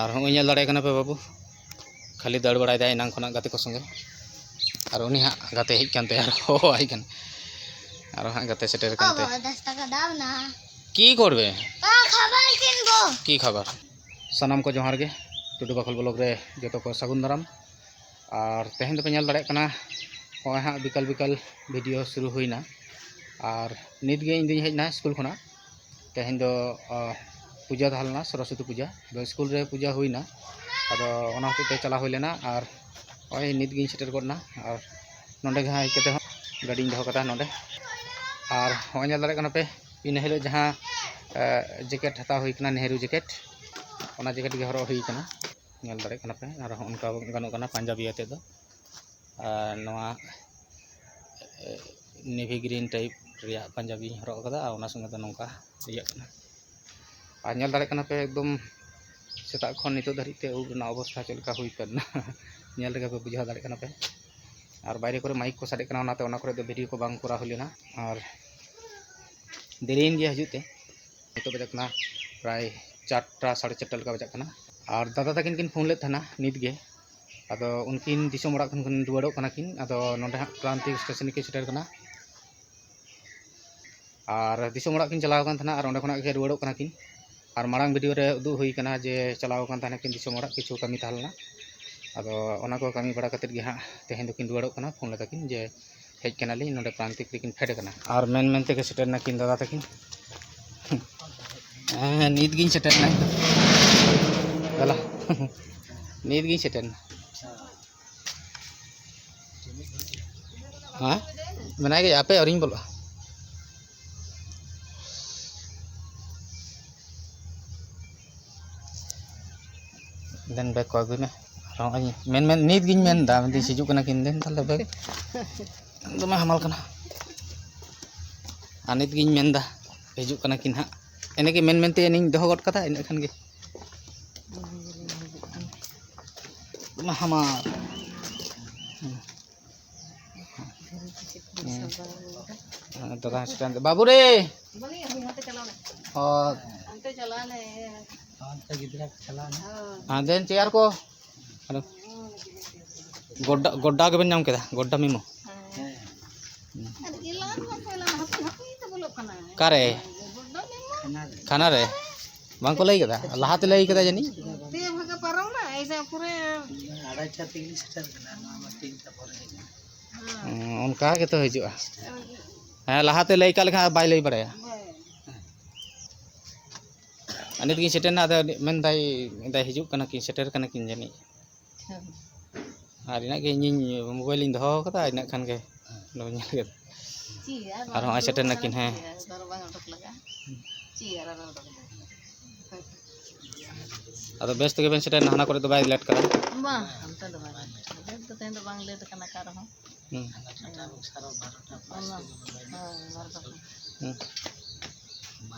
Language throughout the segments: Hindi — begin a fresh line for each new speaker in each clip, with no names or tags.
আর ᱦᱚᱸ ᱧᱮᱞ ᱫᱟᱲᱮᱭᱟᱜ ᱠᱟᱱᱟ ᱯᱮ ᱵᱟᱹᱵᱩ ᱠᱷᱟᱹᱞᱤ ᱫᱟᱹᱲ ᱵᱟᱲᱟᱭ ᱫᱟᱭ ᱮᱱᱟᱝ ᱠᱷᱚᱱᱟᱜ ᱜᱟᱛᱮ ᱠᱚ ᱥᱚᱸᱜᱮ ᱟᱨ ᱩᱱᱤ ᱦᱟᱸᱜ ᱜᱟᱛᱮ ᱦᱮᱡ ᱠᱟᱱ ᱛᱮ ᱟᱨ ᱦᱚᱦᱚ ᱟᱭ ᱠᱟᱱᱟ আর হ্যাঁ গাতে সেটার কানতে কি করবে কি খাবার সানাম কো জোহার গে টুডু বাখল ব্লক রে যত কো সাগুন দারাম আর তেহেন দপে নেল দাঁড়ায় কানা হয় হ্যাঁ বিকাল বিকাল ভিডিও শুরু হইনা আর নিত গে ইন দিন হেজনা স্কুল খনা তেহেন দো पूजा तहलना सरस्वती पूजा तो स्कूल रे पूजा हुईना अदो ओना चला होना और ओय नित गिन सेटर करना और नोंडे गे हाई केते गाड़ी दहो नोड़े और होय नेल दारे पे इन हिल जहाँ जेकेट हता हुई नेहरू जेकेट ओना जेकेट के हरो हुई कना पे और उनका गनो पाजाबी आते नेवी ग्रीन टाइप पाजाबी हरो और संगे तो नौका ᱟᱨ ᱧᱮᱞ ᱫᱟᱲᱮᱭᱟᱜ ᱠᱟᱱᱟ ᱯᱮ ᱮᱠᱫᱚᱢ ᱥᱮᱛᱟᱜ ᱠᱷᱚᱱ ᱱᱤᱛᱚᱜ ᱫᱷᱟᱹᱨᱤᱡ ᱛᱮ ᱩᱵ ᱨᱮᱱᱟᱜ ᱚᱵᱚᱥᱛᱷᱟ ᱪᱮᱫ ᱞᱮᱠᱟ ᱦᱩᱭ ᱠᱟᱱᱟ ᱧᱮᱞ ᱨᱮᱜᱮ ᱯᱮ ᱵᱩᱡᱷᱟᱹᱣ ᱫᱟᱲᱮᱭᱟᱜ ᱠᱟᱱᱟ ᱯᱮ ᱟᱨ ᱵᱟᱭᱨᱮ ᱠᱚᱨᱮ ᱢᱟᱭᱤᱠ ᱠᱚ ᱥᱟᱰᱮᱜ ᱠᱟᱱᱟ ᱚᱱᱟᱛᱮ ᱚᱱᱟ ᱠᱚᱨᱮ ᱫᱚ ᱵᱷᱤᱰᱤᱭᱳ ᱠᱚ ᱵᱟᱝ ᱠᱚᱨᱟᱣ ᱦᱩᱭ ᱞᱮᱱᱟ ᱟᱨ ᱫᱮᱨᱤᱭᱮᱱ ᱜᱮᱭᱟ ᱦᱤᱡᱩᱜ ᱛᱮ ᱱᱤᱛᱚᱜ ᱵᱟᱡᱟᱜ ᱠᱟᱱᱟ ᱯᱨᱟᱭ ᱪᱟᱨᱴᱟ ᱥᱟᱲᱮ ᱪᱟᱨᱴᱟ ᱞᱮᱠᱟ ᱵᱟᱡᱟᱜ ᱠᱟᱱᱟ ᱟᱨ ᱫᱟᱫᱟ ᱛᱟᱹᱠᱤᱱ ᱠᱤᱱ ᱯᱷᱳᱱ ᱞᱮᱫ ᱛᱟᱦᱮᱱᱟ ᱱᱤᱛ ᱜᱮ ᱟᱫᱚ ᱩᱱᱠᱤᱱ ᱫᱤᱥᱚᱢ ᱚᱲᱟᱜ ᱠᱷᱚᱱ ᱠᱤᱱ ᱨᱩᱣᱟᱹᱲᱚᱜ ᱠᱟᱱᱟ ᱠᱤᱱ ᱟᱫᱚ ᱱᱚᱰᱮ ᱦᱟᱸᱜ ᱠᱨᱟᱱᱛᱤ ᱥᱴᱮᱥᱚᱱ ᱠᱤᱱ ᱥᱮᱴᱮᱨ ᱠᱟᱱᱟ ᱟᱨ ᱫᱤᱥᱚᱢ ᱚᱲᱟᱜ ᱠᱤᱱ ᱪᱟᱞᱟᱣ ᱠᱟᱱ ᱛᱟᱦᱮᱱᱟ ᱟᱨ ᱚᱸᱰᱮ ᱠᱷᱚᱱᱟᱜ ᱜᱮ ᱨᱩᱣᱟᱹᱲᱚᱜ ᱠᱟᱱᱟ ᱠᱤᱱ और मांग भिडियो उदूना जे चलावान कि कमी तहलना अब कमी बड़ा करते हाँ तेहन दिन रुआड़ा फ़ोन लेता जे हजकना ली ना प्रांतिक रेकिन फेडकना और मेन मेन तक सेटेना कि दादा तक नीदगी सेटेना दला नीदगी सेटेना हाँ मैं आपे और बोलो ᱫᱮᱱ ᱵᱮᱜᱽ ᱠᱚ ᱟᱹᱜᱩᱭ ᱢᱮ ᱨᱚᱝ ᱤᱧ ᱢᱮᱱ ᱢᱮᱱ ᱱᱤᱛ ᱜᱤᱧ ᱢᱮᱱᱫᱟ ᱢᱮᱱᱫᱟᱹᱧ ᱦᱤᱡᱩᱜ ᱠᱟᱱᱟ ᱠᱤᱱ ᱫᱮᱱ ᱛᱟᱦᱚᱞᱮ ᱵᱮᱜᱽ ᱫᱚᱢᱮ ᱦᱟᱢᱟᱞ ᱠᱟᱱᱟ ᱟᱨ ᱱᱤᱛ ᱜᱤᱧ ᱢᱮᱱ ᱮᱫᱟ ᱦᱤᱡᱩᱜ ᱠᱟᱱᱟ ᱠᱤᱱ ᱦᱟᱸᱜ ᱤᱱᱟᱹᱜᱮ ᱢᱮᱱ ᱢᱮᱱᱛᱮ ᱤᱧᱤᱧ ᱫᱚᱦᱚ ᱜᱚᱫ ᱠᱟᱫᱟ ᱤᱱᱟᱹ ᱠᱷᱟᱱ ᱜᱮ ᱫᱚᱢᱮ ᱦᱟᱢᱟᱞ দাদা বাবু রে ও हाँ चेयर को। हेलो। गोड्डा गोड्डा के बन गोड्डा मीमो। कारे? खाना रे? बांको लाई था? लहा ते लाई कदा जनी?
ते भगा
पारो ना ऐसा पूरे
आधा छा तीन स्टार कना नाम तीन ता परे
उनका के तो हजुआ है हाँ, लहा ते लाई का लेखा बाय लाई बड़ाया ᱱᱤᱛ ᱜᱤᱧ ᱥᱮᱴᱮᱨᱱᱟ ᱟᱫᱚ ᱢᱮᱱᱫᱟᱭ ᱢᱮᱱᱫᱟᱭ ᱦᱤᱡᱩᱜ ᱠᱟᱱᱟ ᱠᱤᱱ ᱥᱮᱴᱮᱨ ᱠᱟᱱᱟ ᱠᱤᱱ ᱡᱟᱹᱱᱤᱡ ᱟᱨ ᱤᱱᱟᱹᱜ ᱜᱮ ᱤᱧᱤᱧ ᱢᱳᱵᱟᱭᱤᱞᱤᱧ ᱫᱚᱦᱚ ᱠᱟᱫᱟ ᱤᱱᱟᱹᱜ ᱠᱷᱟᱱ ᱜᱮ ᱱᱚᱣᱟ ᱧᱮᱞ ᱠᱮᱫᱟ ᱟᱨ ᱦᱚᱸᱜᱼᱚᱭ ᱥᱮᱴᱮᱨ ᱱᱟᱠᱤᱱ ᱦᱮᱸ ᱟᱫᱚ ᱵᱮᱥ ᱛᱮᱜᱮ ᱵᱮᱱ ᱥᱮᱴᱮᱨᱱᱟ ᱦᱟᱱᱟ ᱠᱚᱨᱮ ᱫᱚ ᱵᱟᱭ ᱞᱮᱴ ᱠᱟᱫᱟ ᱦᱩᱸ ᱦᱩᱸ ᱦᱩᱸ ᱥᱤᱧ ᱠᱟᱜ ᱥᱤᱧ ᱠᱟᱜ ᱢᱟ ᱵᱮᱜᱽ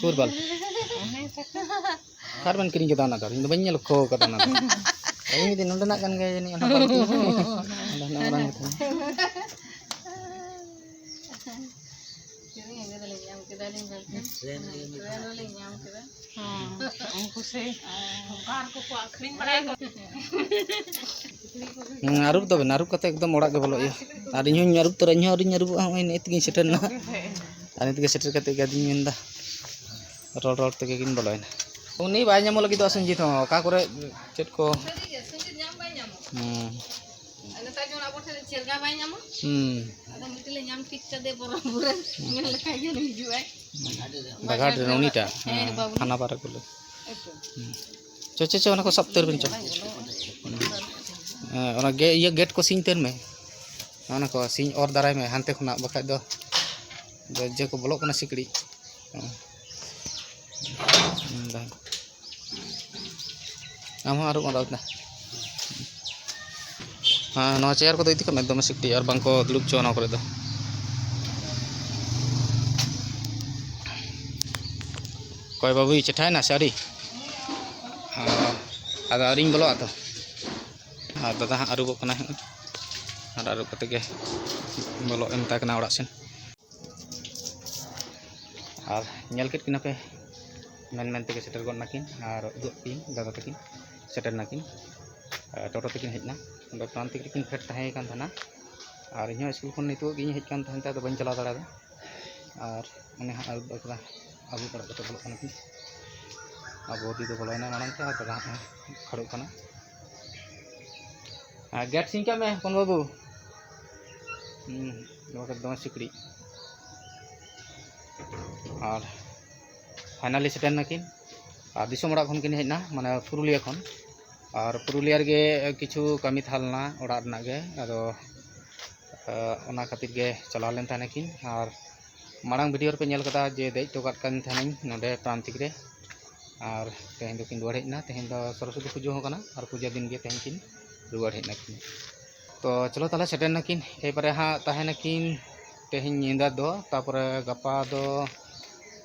कूर बाल। खार बन क्रीन दाना कर इन बन्या लखो का दाना कर। कहीं दिन उंडन कन गए ने उंडन उंडन उंडन आरूब तब आरूब एकदम बलो तो रही सेटेना ᱟᱹᱨᱩᱵᱚᱜᱼᱟ ᱱᱚᱜᱼᱚᱭ ᱱᱤᱛ ᱜᱤᱧ ᱥᱮᱴᱮᱨᱱᱟ ᱟᱨ ᱱᱤᱛ ᱜᱮ ᱥᱮᱴᱮᱨ ᱠᱟᱛᱮ ᱜᱮ ᱟᱫᱚᱧ ᱢᱮᱱᱫᱟ ᱨᱚᱲ ᱨᱚᱲ ᱛᱮᱜᱮ ᱠᱤᱱ ᱵᱚᱞᱚᱭᱮᱱᱟ ᱩᱱᱤ ᱵᱟᱭ ᱧᱟᱢᱚᱜ ᱞᱟᱹᱜᱤᱫᱚᱜᱼᱟ ᱥᱚᱧᱡᱤᱛ ᱦᱚᱸ ᱚᱠᱟ ᱠᱚᱨᱮ ᱪᱮᱫ ᱠᱚ ᱦᱩᱸ ᱦᱩᱸ ᱵᱟᱜᱟᱲ ᱨᱮ ᱩᱱᱤᱴᱟᱜ ᱦᱮᱸ ᱦᱟᱱᱟ ᱵᱟᱨ ᱟᱹᱜᱩ ᱞᱮᱫ ᱪᱚ ᱪᱚ ᱪᱚ ᱚᱱᱟ ᱠᱚ ᱥᱟᱵ ᱩᱛᱟᱹᱨ ᱵᱮᱱ ᱪᱚ ᱦᱮᱸ ᱚᱱᱟ ᱜᱮ ᱤᱭᱟᱹ ᱜᱮᱴ ᱠᱚ ᱥᱤᱧ ᱩᱛᱟᱹᱨ ᱢᱮ ᱚᱱᱟ ᱠᱚ ᱥᱤᱧ ᱚᱨ ᱫᱟᱨᱟᱭ ᱢᱮ ᱦᱟᱱᱛᱮ ᱠᱷᱚᱱᱟᱜ ᱵᱟᱠᱷᱟᱡ ᱫᱚ ᱡᱮ ᱠᱚ ᱵᱚᱞᱚᱜ ᱠᱟᱱᱟ ᱥᱤᱠᱲᱤᱡ ᱦᱮᱸ ᱦᱩᱸ, ᱫᱟ- ᱟᱢ ᱦᱚᱸ ᱟᱹᱨᱩᱵ ᱟᱸᱫᱟᱣ ᱫᱟ ᱦᱮᱸ ᱱᱚᱣᱟ ᱪᱮᱭᱟᱨ ᱠᱚᱫᱚ ᱤᱫᱤ ᱠᱟᱜ ᱢᱮ ᱫᱚᱢᱮ ᱥᱤᱠᱲᱤ ᱟᱨ ᱵᱟᱝᱠᱚ ᱫᱩᱲᱩᱵ ᱦᱚᱪᱚᱣᱟ ᱱᱚᱣᱟ ᱠᱚᱨᱮ ᱫᱚ ᱚᱠᱚᱭ ᱵᱟᱹᱵᱩᱭ ᱪᱮᱴᱷᱟᱭᱮᱱᱟ ᱥᱮ ᱟᱹᱣᱨᱤ ᱚ, ᱟᱫᱚ ᱟᱹᱣᱨᱤᱧ ᱵᱚᱞᱚᱜᱼᱟ ᱛᱚ ᱟᱨ ᱫᱟᱫᱟ ᱦᱟᱸᱜ ᱟᱹᱨᱩᱵᱚᱜ ᱠᱟᱱᱟᱭ ᱦᱟᱸᱜ ᱟᱨ ᱟᱹᱨᱩᱵ ᱠᱟᱛᱮ ᱜᱮ ᱵᱚᱞᱚᱜ ᱮ ᱢᱮᱛᱟᱭ ᱠᱟᱱᱟ ᱚᱲᱟᱜ ᱥᱮᱱ ᱟᱨ ᱧᱮᱞ ᱠᱮᱫ ᱠᱤᱱᱟ ᱯᱮ ᱢᱮᱱ ᱢᱮᱱ ᱛᱮᱜᱮ ᱥᱮᱴᱮᱨ ᱜᱚᱫ ᱱᱟᱠᱤᱱ ᱟᱨ ᱩᱫᱩᱜ ᱠᱤᱱ ᱫᱟᱫᱟ ᱛᱟᱹᱠᱤᱱ ᱥᱮᱴᱮᱨ ᱱᱟᱠᱤᱱ ᱟᱨ ᱴᱳᱴᱳ ᱛᱮᱠᱤᱱ ᱦᱮᱡ ᱮᱱᱟ ᱚᱸᱰᱮ ᱯᱨᱟᱱᱛᱤᱠ ᱨᱮᱠᱤᱱ ᱯᱷᱮᱰ ᱛᱟᱦᱮᱸ ᱠᱟᱱ ᱛᱟᱦᱮᱱᱟ ᱟᱨ ᱤᱧᱦᱚᱸ ᱥᱠᱩᱞ ᱠᱷᱚᱱ ᱱᱤᱛᱚᱜ ᱜᱤᱧ ᱦᱮᱡ ᱠᱟᱱ ᱛᱟᱦᱮᱱ ᱛᱮ ᱟᱫᱚ ᱵᱟᱹᱧ ᱪᱟᱞᱟᱣ ᱫᱟᱲᱮᱭᱟᱫᱟ ᱟᱨ ᱩᱱᱤ ᱦᱟᱸᱜ ᱟᱹᱨᱩᱵ ᱟᱠᱟᱫᱟ ᱟᱹᱵᱩ ᱚᱲᱟᱜ ᱠᱟᱛᱮ ᱵᱚᱞᱚᱜ ᱠᱟᱱᱟ ᱠᱤᱱ ᱟᱨ ᱵᱚᱫᱤ ᱫᱚ ᱵᱚᱞᱚᱭᱮᱱᱟ ᱢᱟᱲᱟᱝ ᱛᱮ ᱟᱨ ᱫᱟᱫᱟ ᱦᱟᱸᱜ ᱠᱷᱟᱹᱲᱩᱜ ᱠᱟᱱᱟ ᱟᱨ ᱜᱮᱴ ᱥᱤᱧ ᱠᱟᱜ ᱢᱮ ᱦᱚᱯᱚᱱ ᱵᱟᱹᱵᱩ ᱦᱩᱸ ᱵᱟᱠᱷᱟᱡ ᱫᱚᱢᱮ ᱥᱤᱠᱲᱤᱡ और फाइनल सेटर ना कि हजना मैं पुरुलिया और पुरुलिया कि कमी थलना ओरगे अब खातिर चलावन तेने कि और मांग भिडियो पे नलका जे दज तो कहीं ना प्रानिक और तेहन दिन रुआड़ हेना तेहन सरस्वती पुजो होना और पूजा दिन के तेहन की रुआड़ हेना कि तो चलो तेल सेटर ना कि हाँ तहना कि तेहे निंदा दो तपर गपा दो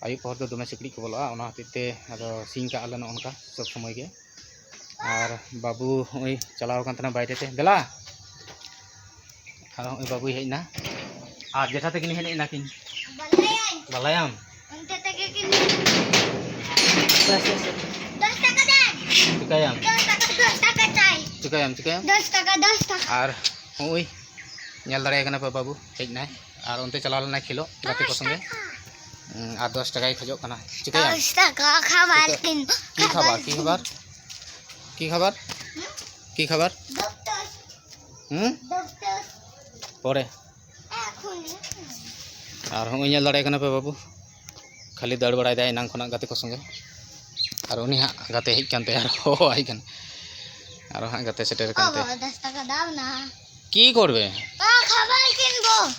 Ayo, pohon tuh domestik di kebola, orang hati teh ada singka ala non ka, sok semuanya ke, ar babu ini celau kan tanah bayat teh, gila, kalau eh, babu ini na, ah jasa teh kini ini nakin,
balayam,
balayam,
ente teh kini,
dosa,
dosa kadang, cuka yang, dosa
kadang, dosa
kadang, cuka yang, dosa
kadang, dosa, ar, ui, nyalarai kenapa babu, ini na, ar ente celau ala kilo, berarti kosong ya. deh. আর দশ টাকাই খোঁজো কেন?
খাবার
কি খাবার কি খাবার? কি খাবার? কি খাবার? হুম? পরে। আর হুম ইঞ্জেল দাঁড়াই কেন পে বাবু? খালি দাঁড় বাড়াই দেয় এনাং খোনা গাতে কো সঙ্গে আর উনি হাঁ গাতে হেজ কানতে? আর ও আই কেন? আর হাঁ গাতে সেটার কানতে? কি করবে?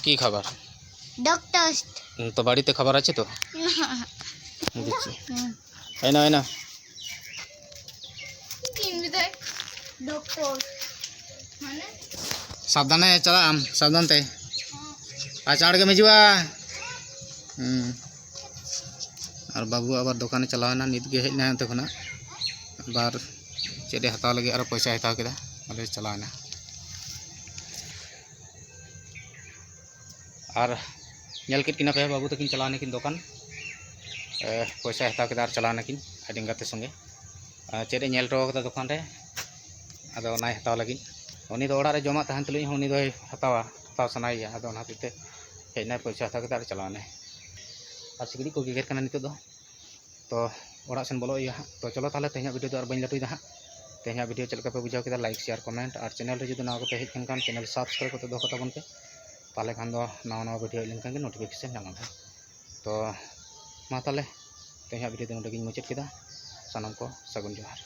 কি খাবার?
ডক্টর।
তো বাড়িতে খাবার আছে তো দিচ্ছি এই না এই না
সাবধানে চালা আম
সাবধান তে আর চাড়কে মেজুয়া হুম আর বাবু আবার দোকানে চালাও না নিতগে হেজ না ওতে খোনা আবার চেটে হাতাও লাগে আর পয়সা হাতাও কেদা আলে চালাও না আর ᱧᱮᱞ ᱠᱮᱫ ᱠᱤᱱᱟ ᱯᱮ ᱵᱟᱹᱵᱩ ᱛᱟᱹᱠᱤᱱ ᱪᱟᱞᱟᱣ ᱱᱟᱠᱤᱱ ᱫᱚᱠᱟᱱ ᱮ, ᱯᱚᱭᱥᱟᱭ ᱦᱟᱛᱟᱣ ᱠᱮᱫᱟ ᱟᱨ ᱪᱟᱞᱟᱣ ᱱᱟᱠᱤᱱ ᱟᱹᱰᱤ ᱜᱟᱛᱮ ᱥᱚᱸᱜᱮ ᱟᱨ ᱪᱮᱫ ᱮ ᱧᱮᱞ ᱦᱚᱴᱚ ᱠᱟᱫᱟ ᱫᱚᱠᱟᱱ ᱨᱮ ᱟᱫᱚ ᱚᱱᱟᱭ ᱦᱟᱛᱟᱣ ᱞᱟᱹᱜᱤᱫ ᱩᱱᱤ ᱫᱚ ᱚᱲᱟᱜ ᱨᱮ ᱡᱚᱢᱟᱜ ᱛᱟᱦᱮᱱ ᱛᱩᱞᱩᱡ ᱦᱚᱸ ᱩᱱᱤ ᱫᱚᱭ ᱦᱟᱛᱟᱣᱟ ᱦᱟᱛᱟᱣ ᱥᱟᱱᱟᱭᱮᱭᱟ ᱟᱫᱚ ᱚᱱᱟ ᱦᱚᱛᱮᱡ ᱛᱮ ᱦᱮᱡ ᱱᱟᱭ ᱯᱚᱭᱥᱟ ᱦᱟᱛᱟᱣ ᱠᱮᱫᱟ ᱟᱨ ᱪᱟᱞᱟᱣᱱᱟᱭ ᱟᱨ ᱥᱤᱠᱲᱤᱡ ᱠᱚ ᱜᱮᱜᱮᱨ ᱠᱟᱱᱟ ᱱᱤᱛᱚᱜ ᱫᱚ ᱛᱚ ᱚᱲᱟᱜ ᱥᱮᱱ ᱵᱚᱞᱚᱜ ᱦᱩᱭᱩᱜᱼᱟ ᱦᱟᱸᱜ ᱛᱚ ᱪᱚᱞᱚ ᱛᱟᱦᱚᱞᱮ ᱛᱮᱦᱮᱧᱟᱜ ᱵᱷᱤᱰᱤᱭᱳ ᱫᱚ ᱟᱨ ᱵᱟᱹᱧ ᱞᱟᱹᱴᱩᱭᱮᱫᱟ ᱦᱟᱸᱜ ᱛᱮᱦᱮᱧᱟᱜ ᱵᱷᱤᱰᱤᱭᱳ ᱪᱮᱫ ᱞᱮᱠᱟ ᱯᱮ ᱵᱩᱡᱷᱟᱹᱣ ᱠᱮᱫᱟ ᱞᱟᱭᱤᱠ ᱥᱮᱭᱟᱨ ᱠᱚᱢᱮᱱᱴ ᱟᱨ ᱪᱮᱱᱮᱞ ᱨᱮ ᱡᱩᱫᱤ ᱱᱟᱣᱟ ᱠᱚᱯᱮ ᱦᱮᱡ ᱞᱮᱱᱠᱷᱟᱱ ᱪᱮᱱᱮᱞ ᱛᱟᱦᱚᱞᱮ ᱠᱷᱟᱱ ᱫᱚ ᱱᱟᱣᱟ ᱱᱟᱣᱟ ᱵᱷᱤᱰᱤᱭᱳ ᱦᱮᱡ ᱞᱮᱱᱠᱷᱟᱱ ᱜᱮ ᱱᱳᱴᱤᱯᱷᱤᱠᱮᱥᱚᱱ ᱧᱟᱢᱟ ᱦᱟᱸᱜ ᱛᱚ ᱢᱟ ᱛᱟᱦᱚᱞᱮ ᱛᱮᱦᱮᱧᱟᱜ ᱵᱷᱤᱰᱤᱭᱳ ᱫᱚ ᱱᱚᱰᱮ ᱜᱤᱧ ᱢᱩᱪᱟᱹᱫ ᱠᱮᱫᱟ ᱥᱟᱱᱟᱢ ᱠᱚ ᱥᱟᱹᱜᱩᱱ ᱡᱚᱦᱟᱨ